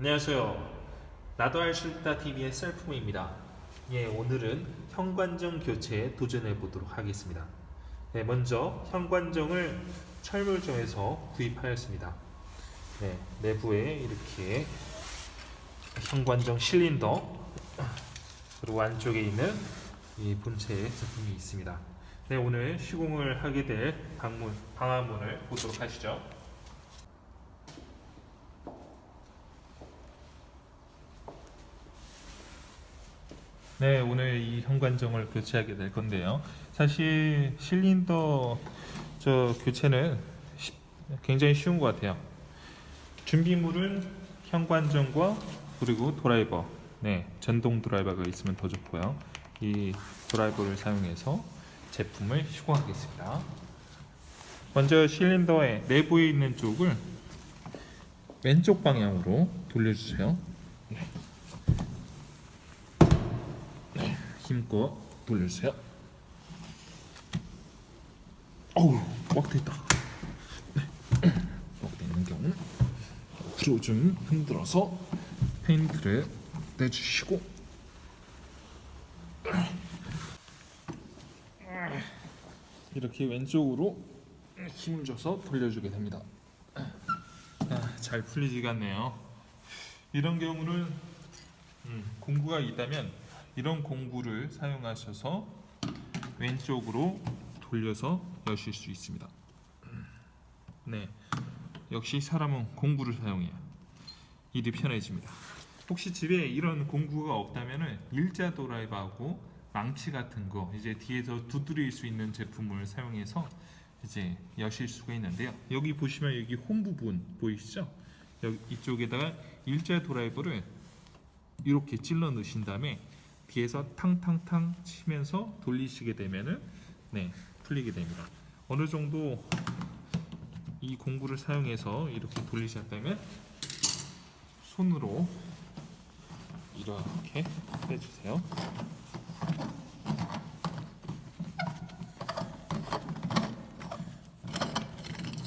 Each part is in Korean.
안녕하세요. 나도 알수 있다 TV의 셀프입니다. 예, 오늘은 현관정 교체에 도전해 보도록 하겠습니다. 네, 먼저 현관정을 철물점에서 구입하였습니다. 네, 내부에 이렇게 현관정 실린더 그리고 안쪽에 있는 이 본체 제품이 있습니다. 네, 오늘 시공을 하게 될 방문 방화문을 보도록 하시죠. 네, 오늘 이 현관정을 교체하게 될 건데요. 사실 실린더 저 교체는 쉽- 굉장히 쉬운 것 같아요. 준비물은 현관정과 그리고 드라이버, 네, 전동 드라이버가 있으면 더 좋고요. 이 드라이버를 사용해서 제품을 시공하겠습니다. 먼저 실린더의 내부에 있는 쪽을 왼쪽 방향으로 돌려주세요. 힘껏 돌려주세요. 어우, 꽉 됐다. 네. 꽉 되는 경우 옆으로 좀 흔들어서 페인트를 내주시고 이렇게 왼쪽으로 힘을 줘서 돌려주게 됩니다. 아, 잘 풀리지가 않네요. 이런 경우는 음, 공구가 있다면 이런 공구를 사용하셔서 왼쪽으로 돌려서 여실 수 있습니다. 네, 역시 사람은 공구를 사용해야 일이 편해집니다. 혹시 집에 이런 공구가 없다면은 일자 드라이버하고 망치 같은 거 이제 뒤에서 두드릴 수 있는 제품을 사용해서 이제 여실 수가 있는데요. 여기 보시면 여기 홈 부분 보이시죠? 여기 이쪽에다가 일자 드라이버를 이렇게 찔러 넣으신 다음에 뒤에서 탕탕탕 치면서 돌리시게 되면은 네 풀리게 됩니다. 어느 정도 이 공구를 사용해서 이렇게 돌리셨다면 손으로 이렇게 빼주세요.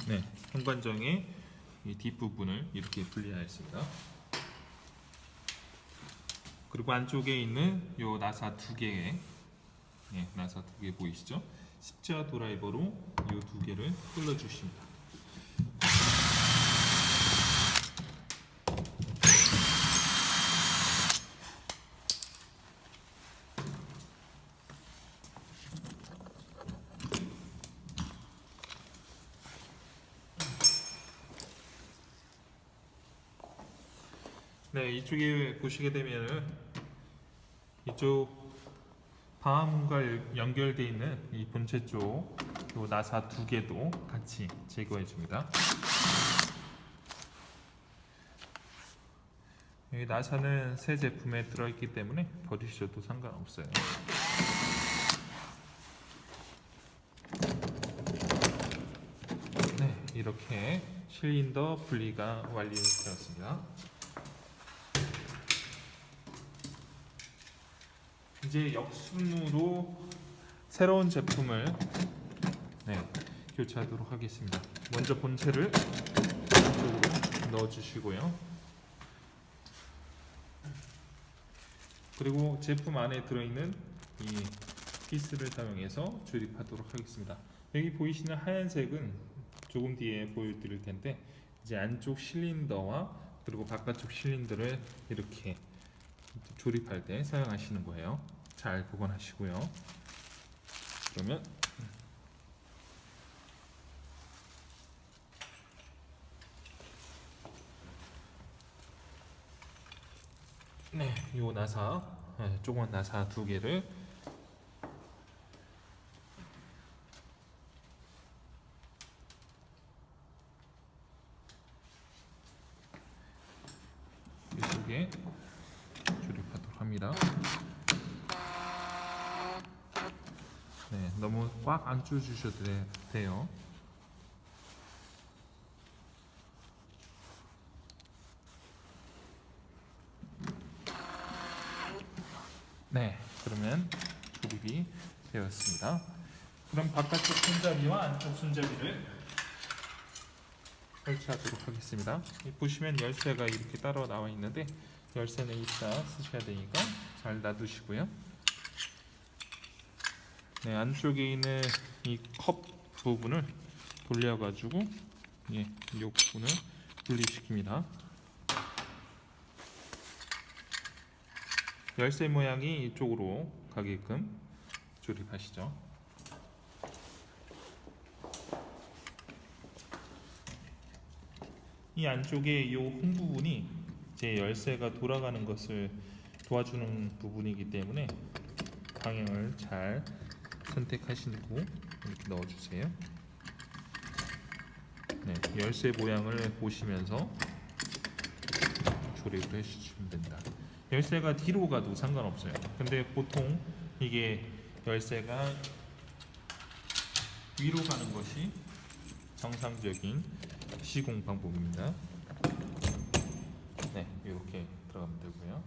네, 현관정의 이 뒷부분을 이렇게 분리하였습니다. 그리고 안쪽에 있는 요 나사 두 개의 예, 나사 두 개 보이시죠? 십자 드라이버로 요 두 개를 뚫어 주십니다. 네, 이쪽에 보시게 되면은 이쪽 방화문과 연결되어 있는 이 본체 쪽, 요 나사 두 개도 같이 제거해 줍니다. 여기 나사는 새 제품에 들어있기 때문에 버리셔도 상관없어요. 네, 이렇게 실린더 분리가 완료되었습니다. 이제 역순으로 새로운 제품을 네, 교체하도록 하겠습니다. 먼저 본체를 이쪽으로 넣어주시고요. 그리고 제품 안에 들어있는 이 피스를 사용해서 조립하도록 하겠습니다. 여기 보이시는 하얀색은 조금 뒤에 보여드릴 텐데 이제 안쪽 실린더와 그리고 바깥쪽 실린더를 이렇게 조립할 때 사용하시는 거예요. 잘 보관하시고요. 그러면 네, 요 나사 네, 조그만 나사 두 개를 이쪽에 조립하도록 합니다. 네, 너무 꽉안 조주셔도 돼- 돼요. 네, 그러면 조립이 되었습니다. 그럼 바깥쪽 손잡이와 안쪽 손잡이를 설치하도록 하겠습니다. 이 보시면 열쇠가 이렇게 따로 나와 있는데 열쇠는 이따 쓰셔야 되니까 잘 놔두시고요. 네 안쪽에 있는 이 컵 부분을 돌려가지고 예, 이 부분을 분리시킵니다. 열쇠 모양이 이쪽으로 가게끔 조립하시죠. 이 안쪽에 이 홈 부분이 제 열쇠가 돌아가는 것을 도와주는 부분이기 때문에 방향을 잘 선택하시고 이렇게 넣어주세요. 네, 열쇠 모양을 보시면서 조립을 해주시면 됩니다. 열쇠가 뒤로 가도 상관없어요. 근데 보통 이게 열쇠가 위로 가는 것이 정상적인 시공 방법입니다. 네, 이렇게 들어가면 되고요.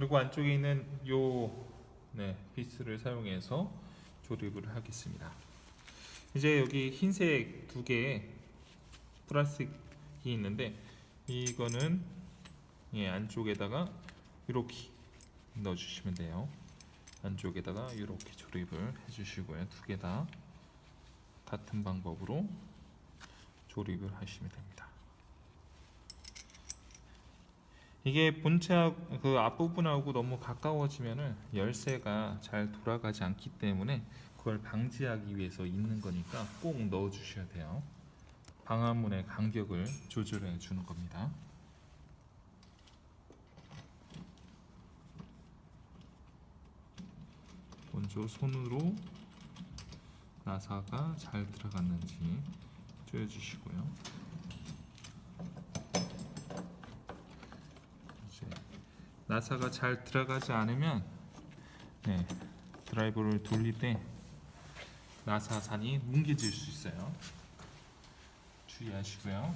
그리고 안쪽에 있는 요 네, 피스를 사용해서 조립을 하겠습니다. 이제 여기 흰색 두 개의 플라스틱이 있는데 이거는 예, 안쪽에다가 이렇게 넣어주시면 돼요. 안쪽에다가 이렇게 조립을 해주시고요. 두 개 다 같은 방법으로 조립을 하시면 됩니다. 이게 본체 그 앞부분하고 너무 가까워지면은 열쇠가 잘 돌아가지 않기 때문에 그걸 방지하기 위해서 있는 거니까 꼭 넣어 주셔야 돼요. 방화문의 간격을 조절해 주는 겁니다. 먼저 손으로 나사가 잘 들어갔는지 조여주시고요. 이제 나사가 잘 들어가지 않으면 네, 드라이버를 돌릴 때 나사산이 뭉개질 수 있어요. 주의하시고요.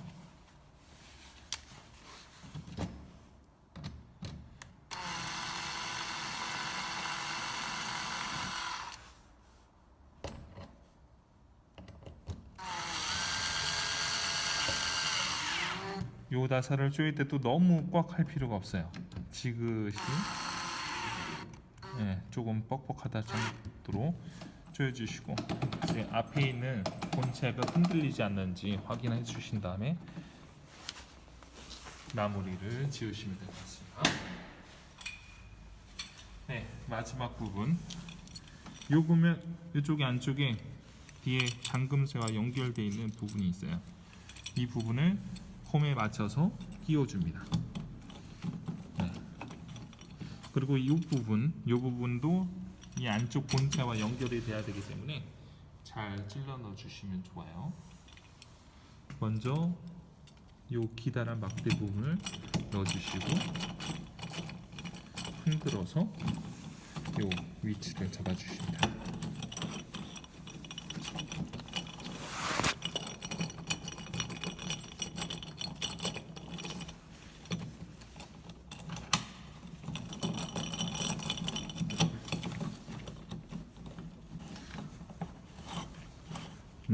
요 나사를 조일 때도 너무 꽉 할 필요가 없어요. 지그시 예, 조금 뻑뻑하다 정도로 조여주시고 이제 앞에 있는 본체가 흔들리지 않는지 확인해 주신 다음에 마무리를 지으시면 될 것 같습니다. 네, 마지막 부분. 요 보면 이쪽에 안쪽에 뒤에 잠금쇠와 연결되어 있는 부분이 있어요. 이 부분을 홈에 맞춰서 끼워줍니다. 네. 그리고 이 부분, 이 부분도 이 안쪽 본체와 연결이 돼야 되기 때문에 잘 찔러 넣어 주시면 좋아요. 먼저 이 기다란 막대 부분을 넣어 주시고 흔들어서 이 위치를 잡아 주십니다.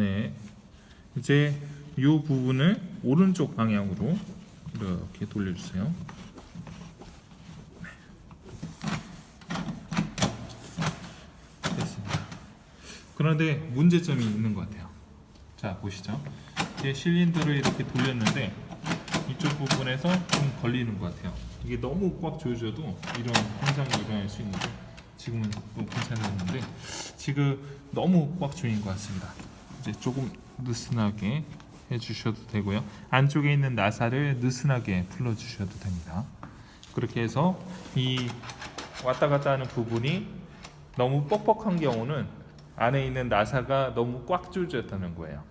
네. 이제 이 부분을 오른쪽 방향으로 이렇게 돌려주세요. 네. 됐습니다. 그런데 문제점이 있는 것 같아요. 자 보시죠. 이제 실린더를 이렇게 돌렸는데 이쪽 부분에서 좀 걸리는 것 같아요. 이게 너무 꽉 조여져도 이런 현상이 일어날 수 있는데 지금은 좀 괜찮았는데 지금 너무 꽉 조인 것 같습니다. 이제 조금 느슨하게 해주셔도 되고요. 안쪽에 있는 나사를 느슨하게 풀어주셔도 됩니다. 그렇게 해서 이 왔다 갔다 하는 부분이 너무 뻑뻑한 경우는 안에 있는 나사가 너무 꽉 조여졌다는 거예요.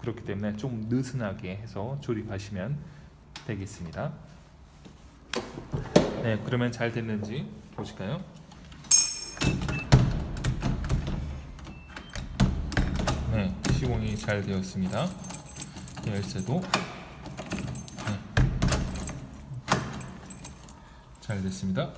그렇기 때문에 좀 느슨하게 해서 조립하시면 되겠습니다. 네, 그러면 잘 됐는지 보실까요? 시공이 잘 되었습니다. 열쇠도 네, 잘 됐습니다.